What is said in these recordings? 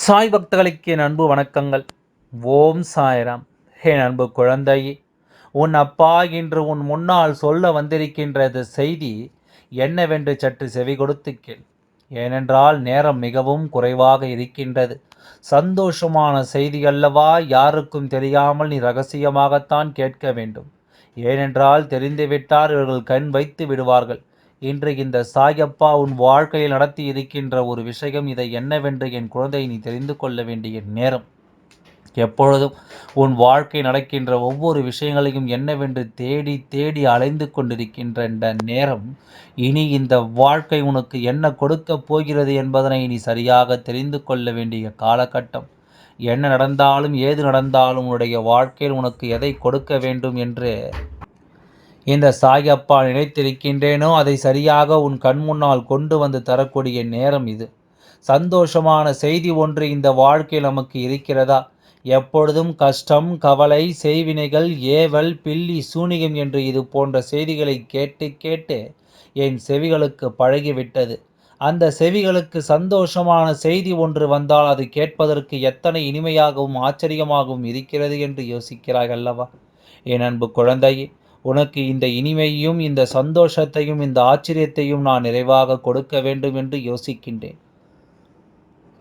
சாய் பக்தர்களுக்கு என் அன்பு வணக்கங்கள். ஓம் சாய்ராம். என் அன்பு குழந்தையே உன் அப்பா இன்று உன் முன்னால் சொல்ல வந்திருக்கின்றது செய்தி என்னவென்று சற்று செவி கொடுத்து கேள். ஏனென்றால் நேரம் மிகவும் குறைவாக இருக்கின்றது. சந்தோஷமான செய்தி அல்லவா யாருக்கும் தெரியாமல் நீ ரகசியமாகத்தான் கேட்க வேண்டும். ஏனென்றால் தெரிந்துவிட்டார் இவர்கள் கண் வைத்து விடுவார்கள். இன்று இந்த சாயப்பா உன் வாழ்க்கையில் நடத்தி இருக்கின்ற ஒரு விஷயம் இதை என்னவென்று என் குழந்தை நீ தெரிந்து கொள்ள வேண்டிய நேரம். எப்பொழுதும் உன் வாழ்க்கை நடக்கின்ற ஒவ்வொரு விஷயங்களையும் என்னவென்று தேடி தேடி அலைந்து கொண்டிருக்கின்ற இந்த நேரம் இனி இந்த வாழ்க்கை உனக்கு என்ன கொடுக்கப் போகிறது என்பதனை நீ சரியாக தெரிந்து கொள்ள வேண்டிய காலகட்டம். என்ன நடந்தாலும் ஏது நடந்தாலும் உன்னுடைய வாழ்க்கையில் உனக்கு எதை கொடுக்க வேண்டும் என்று இந்த சாயப்பா நினைத்திருக்கின்றேனோ? அதை சரியாக உன் கண் முன்னால் கொண்டு வந்து தரக்கூடிய நேரம் இது. சந்தோஷமான செய்தி ஒன்று இந்த வாழ்க்கையில் நமக்கு இருக்கிறதா? எப்பொழுதும் கஷ்டம் கவலை செய்வினைகள் ஏவல் பில்லி சூனியம் என்று இது போன்ற செய்திகளை கேட்டு கேட்டு என் செவிகளுக்கு பழகிவிட்டது. அந்த செவிகளுக்கு சந்தோஷமான செய்தி ஒன்று வந்தால் அது கேட்பதற்கு எத்தனை இனிமையாகவும் ஆச்சரியமாகவும் இருக்கிறது என்று யோசிக்கிறாய் அல்லவா? என் அன்பு குழந்தையே உனக்கு இந்த இனிமையும் இந்த சந்தோஷத்தையும் இந்த ஆச்சரியத்தையும் நான் நிறைவாக கொடுக்க வேண்டும் என்று யோசிக்கின்றேன்.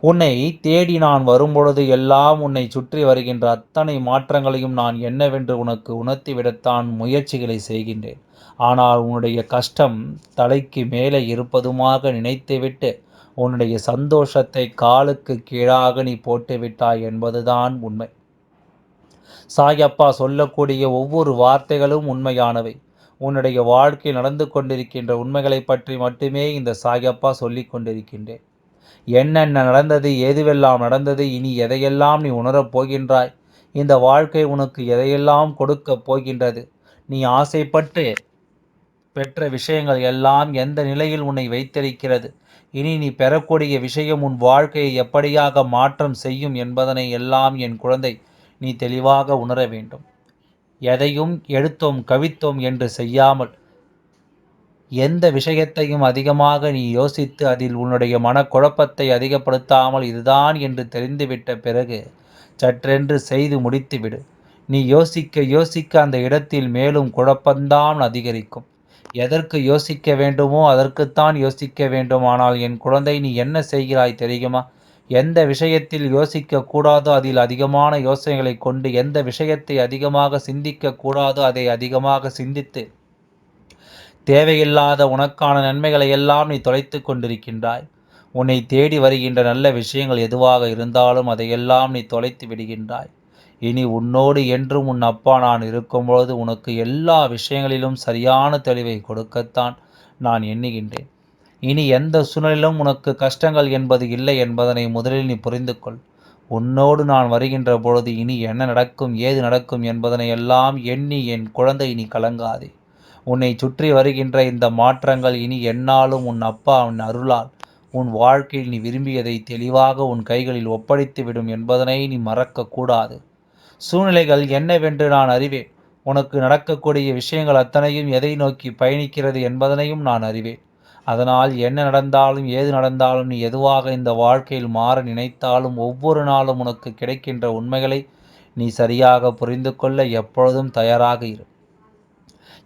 உன்னை தேடி நான் வரும்பொழுது எல்லாம் உன்னை சுற்றி வருகின்ற அத்தனை மாற்றங்களையும் நான் என்னவென்று உனக்கு உணர்த்திவிடத்தான் முயற்சிகளை செய்கின்றேன். ஆனால் உன்னுடைய கஷ்டம் தலைக்கு மேலே இருப்பதுமாக நினைத்துவிட்டு உன்னுடைய சந்தோஷத்தை காலுக்கு கீழாக நீ போட்டுவிட்டாய் என்பதுதான் உண்மை. சாயப்பா சொல்லக்கூடிய ஒவ்வொரு வார்த்தைகளும் உண்மையானவை. உன்னுடைய வாழ்க்கை நடந்து கொண்டிருக்கின்ற உண்மைகளை பற்றி மட்டுமே இந்த சாயப்பா சொல்லி கொண்டிருக்கின்றேன் என்னென்ன நடந்தது எதுவெல்லாம் நடந்தது இனி எதையெல்லாம் நீ உணரப் போகின்றாய்? இந்த வாழ்க்கை உனக்கு எதையெல்லாம் கொடுக்கப் போகின்றது? நீ ஆசைப்பட்டு பெற்ற விஷயங்கள் எல்லாம் எந்த நிலையில் உன்னை வைத்திருக்கிறது? இனி நீ பெறக்கூடிய விஷயம் உன் வாழ்க்கையை எப்படியாக மாற்றம் செய்யும் என்பதனை எல்லாம் என் குழந்தை நீ தெளிவாக உணர வேண்டும். எதையும் எடுத்தோம் கவித்தோம் என்று செய்யாமல் எந்த விஷயத்தையும் அதிகமாக நீ யோசித்து அதில் உன்னுடைய மனக்குழப்பத்தை அதிகப்படுத்தாமல் இதுதான் என்று தெரிந்துவிட்ட பிறகு சற்றென்று செய்து முடித்துவிடு. நீ யோசிக்க யோசிக்க அந்த இடத்தில் மேலும் குழப்பந்தான் அதிகரிக்கும். எதற்கு யோசிக்க வேண்டுமோ அதற்குத்தான் யோசிக்க வேண்டும் ஆனால் என் குழந்தை நீ என்ன செய்கிறாய் தெரியுமா? எந்த விஷயத்தில் யோசிக்க கூடாதோ அதில் அதிகமான யோசனைகளை கொண்டு எந்த விஷயத்தை அதிகமாக சிந்திக்க கூடாதோ அதை அதிகமாக சிந்தித்து தேவையில்லாத உனக்கான நன்மைகளை எல்லாம் நீ தொலைத்து கொண்டிருக்கின்றாய். உன்னை தேடி வருகின்ற நல்ல விஷயங்கள் எதுவாக இருந்தாலும் அதையெல்லாம் நீ தொலைத்து விடுகின்றாய். இனி உன்னோடு என்றும் உன் அப்பா நான் இருக்கும்பொழுது உனக்கு எல்லா விஷயங்களிலும் சரியான தெளிவை கொடுக்கத்தான் நான் எண்ணுகின்றேன். இனி எந்த சூழ்நிலையிலும் உனக்கு கஷ்டங்கள் என்பது இல்லை என்பதனை முதலில் நீ புரிந்து கொள் உன்னோடு நான் வருகின்ற பொழுது இனி என்ன நடக்கும் ஏது நடக்கும் என்பதனை எல்லாம் எண்ணி என் குழந்தை நீ கலங்காதே. உன்னை சுற்றி வருகின்ற இந்த மாற்றங்கள் இனி என்னாலும் உன் அப்பா உன் அருளால் உன் வாழ்க்கையில் நீ விரும்பியதை தெளிவாக உன் கைகளில் ஒப்படைத்து விடும் என்பதனை நீ மறக்கக்கூடாது. சூழ்நிலைகள் என்னவென்று நான் அறிவேன். உனக்கு நடக்கக்கூடிய விஷயங்கள் அத்தனையும் எதை நோக்கி பயணிக்கிறது என்பதனையும் நான் அறிவேன். அதனால் என்ன நடந்தாலும் ஏது நடந்தாலும் நீ எதுவாக இந்த வாழ்க்கையில் மாற நினைத்தாலும் ஒவ்வொரு நாளும் உனக்கு கிடைக்கின்ற உண்மைகளை நீ சரியாக புரிந்து கொள்ள எப்பொழுதும் தயாராக இரு.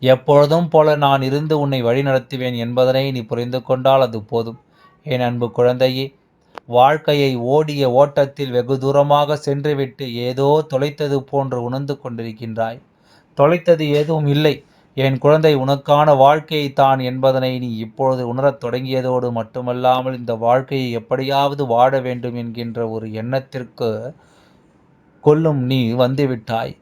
எப்பொழுதும் போல நான் இருந்து உன்னை வழிநடத்துவேன் என்பதனை நீ புரிந்து கொண்டால் அது போதும். என் அன்பு குழந்தையே வாழ்க்கையை ஓடிய ஓட்டத்தில் வெகு தூரமாக சென்றுவிட்டு ஏதோ தொலைத்தது போன்று உணர்ந்து கொண்டிருக்கின்றாய். தொலைத்தது எதுவும் இல்லை. என் குழந்தை உனக்கான வாழ்க்கையை தான் என்பதனை நீ இப்பொழுது உணரத் தொடங்கியதோடு மட்டுமல்லாமல் இந்த வாழ்க்கையை எப்படியாவது வாழ வேண்டும் என்கின்ற ஒரு எண்ணத்திற்கு கொல்லும் நீ வந்துவிட்டாய்.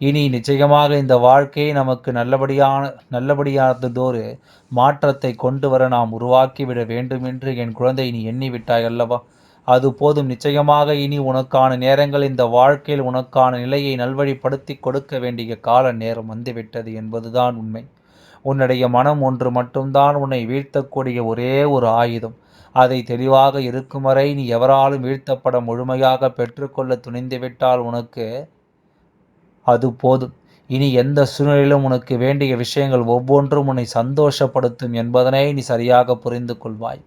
இனி நிச்சயமாக இந்த வாழ்க்கையை நமக்கு நல்லபடியான நல்லபடியானதொரு மாற்றத்தை கொண்டு வர நாம் உருவாக்கிவிட வேண்டும் என்று என் குழந்தை நீ எண்ணிவிட்டாய் அல்லவா? அது போதும். நிச்சயமாக இனி உனக்கான நேரங்கள் இந்த வாழ்க்கையில் உனக்கான நிலையை நல்வழிப்படுத்தி கொடுக்க வேண்டிய கால நேரம் வந்துவிட்டது என்பதுதான் உண்மை. உன்னுடைய மனம் ஒன்று மட்டும்தான் உன்னை வீழ்த்தக்கூடிய ஒரே ஒரு ஆயுதம். அதை தெளிவாக இருக்கும் வரை நீ எவராலும் வீழ்த்தப்பட முழுமையாக பெற்றுக்கொள்ள துணிந்துவிட்டால் உனக்கு அது போதும். இனி எந்த சூழ்நிலையிலும் உனக்கு வேண்டிய விஷயங்கள் ஒவ்வொன்றும் உன்னை சந்தோஷப்படுத்தும் என்பதனை நீ சரியாக புரிந்து கொள்வாய்.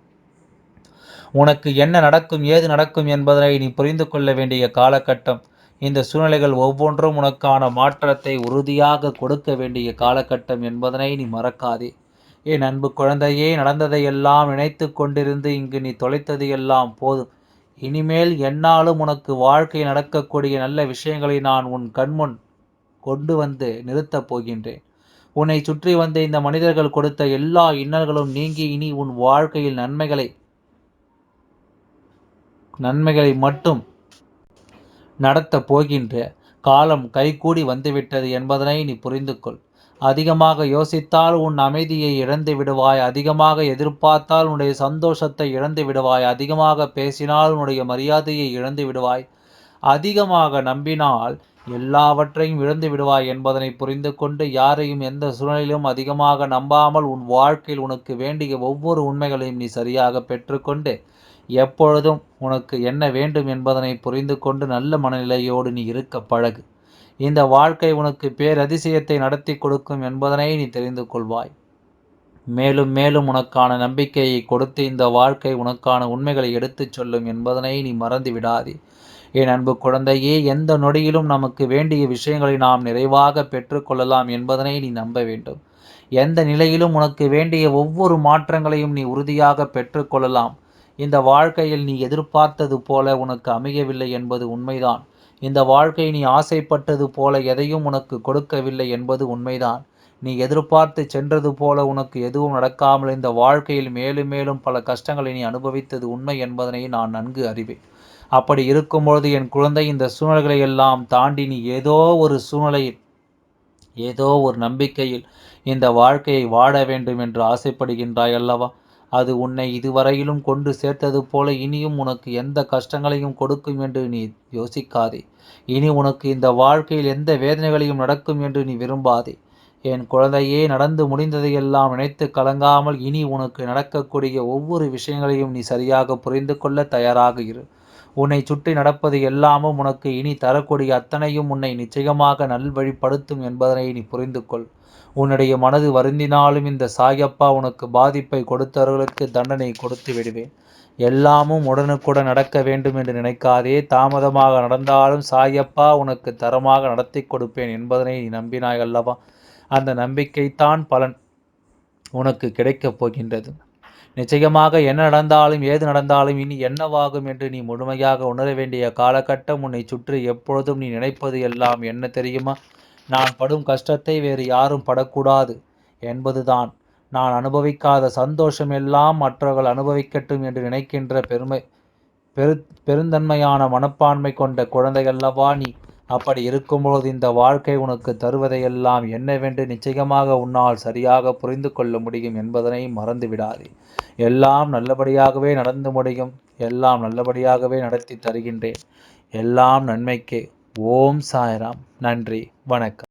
உனக்கு என்ன நடக்கும் ஏது நடக்கும் என்பதனை நீ புரிந்து கொள்ள வேண்டிய காலகட்டம். இந்த சூழ்நிலைகள் ஒவ்வொன்றும் உனக்கான மாற்றத்தை உறுதியாக கொடுக்க வேண்டிய காலகட்டம் என்பதனை நீ மறக்காதே. என் அன்பு குழந்தையே நடந்ததையெல்லாம் நினைத்து கொண்டிருந்து இங்கு நீ தொலைத்தது எல்லாம் போதும். இனிமேல் என்னாலும் உனக்கு வாழ்க்கை நடக்கக்கூடிய நல்ல விஷயங்களை நான் உன் கண்முன் கொண்டு வந்து நிறுத்தப் போகின்றேன். உன்னை சுற்றி வந்த இந்த மனிதர்கள் கொடுத்த எல்லா இன்னல்களும் நீங்கி இனி உன் வாழ்க்கையில் நன்மைகளை நன்மைகளை மட்டும் நடத்தப் போகின்ற காலம் கைகூடி வந்துவிட்டது என்பதனை நீ புரிந்து கொள் அதிகமாக யோசித்தால் உன் அமைதியை இழந்து விடுவாய் அதிகமாக எதிர்பார்த்தால் உன்னுடைய சந்தோஷத்தை இழந்து விடுவாய் அதிகமாக பேசினால் உன்னுடைய மரியாதையை இழந்து விடுவாய். அதிகமாக நம்பினால் எல்லாவற்றையும் இழந்து விடுவாய் என்பதனை புரிந்து கொண்டு யாரையும் எந்த சூழ்நிலையிலும் அதிகமாக நம்பாமல் உன் வாழ்க்கையில் உனக்கு வேண்டிய ஒவ்வொரு உண்மைகளையும் நீ சரியாக பெற்றுக்கொண்டு எப்பொழுதும் உனக்கு என்ன வேண்டும் என்பதனை புரிந்து கொண்டு நல்ல மனநிலையோடு நீ இருக்க பழகு. இந்த வாழ்க்கை உனக்கு பேரதிசயத்தை நடத்தி கொடுக்கும் என்பதனை நீ தெரிந்து கொள்வாய். மேலும் மேலும் உனக்கான நம்பிக்கையை கொடுத்து இந்த வாழ்க்கை உனக்கான உண்மைகளை எடுத்துச் சொல்லும் என்பதனை நீ மறந்து விடாதே. என் அன்பு குழந்தையே எந்த நொடியிலும் நமக்கு வேண்டிய விஷயங்களை நாம் நிறைவாக பெற்றுக்கொள்ளலாம் என்பதனை நீ நம்ப வேண்டும். எந்த நிலையிலும் உனக்கு வேண்டிய ஒவ்வொரு மாற்றங்களையும் நீ உறுதியாக பெற்றுக்கொள்ளலாம் இந்த வாழ்க்கையில் நீ எதிர்பார்த்தது போல உனக்கு அமையவில்லை என்பது உண்மைதான். இந்த வாழ்க்கை நீ ஆசைப்பட்டது போல எதையும் உனக்கு கொடுக்கவில்லை என்பது உண்மைதான். நீ எதிர்பார்த்து சென்றது போல உனக்கு எதுவும் நடக்காமல் இந்த வாழ்க்கையில் மேலும் மேலும் பல கஷ்டங்களை நீ அனுபவித்தது உண்மை என்பதனை நான் நன்கு அறிவேன். அப்படி இருக்கும்பொழுது என் குழந்தை இந்த சூழ்நிலைகளை எல்லாம் தாண்டி நீ ஏதோ ஒரு சூழ்நிலையில் ஏதோ ஒரு நம்பிக்கையில் இந்த வாழ்க்கையை வாழ வேண்டும் என்று ஆசைப்படுகின்றாய் அல்லவா? அது உன்னை இதுவரையிலும் கொண்டு சேர்த்தது போல இனியும் உனக்கு எந்த கஷ்டங்களையும் கொடுக்கும் என்று நீ யோசிக்காதே. இனி உனக்கு இந்த வாழ்க்கையில் எந்த வேதனைகளையும் நடக்கும் என்று நீ விரும்பாதே. என் குழந்தையே நடந்து முடிந்ததையெல்லாம் நினைத்து கலங்காமல் இனி உனக்கு நடக்கக்கூடிய ஒவ்வொரு விஷயங்களையும் நீ சரியாக புரிந்து கொள்ள தயாராக இரு. உன்னை சுற்றி நடப்பது எல்லாமும் உனக்கு இனி தரக்கூடிய அத்தனையும் உன்னை நிச்சயமாக நல்வழிப்படுத்தும் என்பதனை நீ புரிந்து கொள் உன்னுடைய மனது வருந்தினாலும் இந்த சாயப்பா உனக்கு பாதிப்பை கொடுத்தவர்களுக்கு தண்டனை கொடுத்து விடுவேன். எல்லாமும் உடனுக்குடன் நடக்க வேண்டும் என்று நினைக்காதே. தாமதமாக நடந்தாலும் சாயப்பா உனக்கு தரமாக நடத்தி கொடுப்பேன் என்பதனை நீ நம்பினாய் அல்லவா? அந்த நம்பிக்கைத்தான் பலன் உனக்கு கிடைக்கப் போகின்றது. நிச்சயமாக என்ன நடந்தாலும் ஏது நடந்தாலும் இனி என்னவாகும் என்று நீ முழுமையாக உணர வேண்டிய காலகட்டம் உன்னை சுற்றி எப்பொழுதும் நீ நினைப்பது எல்லாம் என்ன தெரியுமா? நான் படும் கஷ்டத்தை வேறு யாரும் படக்கூடாது என்பதுதான். நான் அனுபவிக்காத சந்தோஷம் எல்லாம் மற்றவர்கள் அனுபவிக்கட்டும் என்று நினைக்கின்ற பெருமை பெரு பெருந்தன்மையான மனப்பான்மை கொண்ட குழந்தைகளவா நீ? அப்படி இருக்கும்போது இந்த வாழ்க்கை உனக்கு தருவதையெல்லாம் என்னவென்று நிச்சயமாக உன்னால் சரியாக புரிந்து கொள்ள முடியும் என்பதனை மறந்து விடாதே. எல்லாம் நல்லபடியாகவே நடந்து முடியும். எல்லாம் நல்லபடியாகவே நடத்தி தருகின்றேன். எல்லாம் நன்மைக்கே. ஓம் சாய்ராம். நன்றி. வணக்கம்.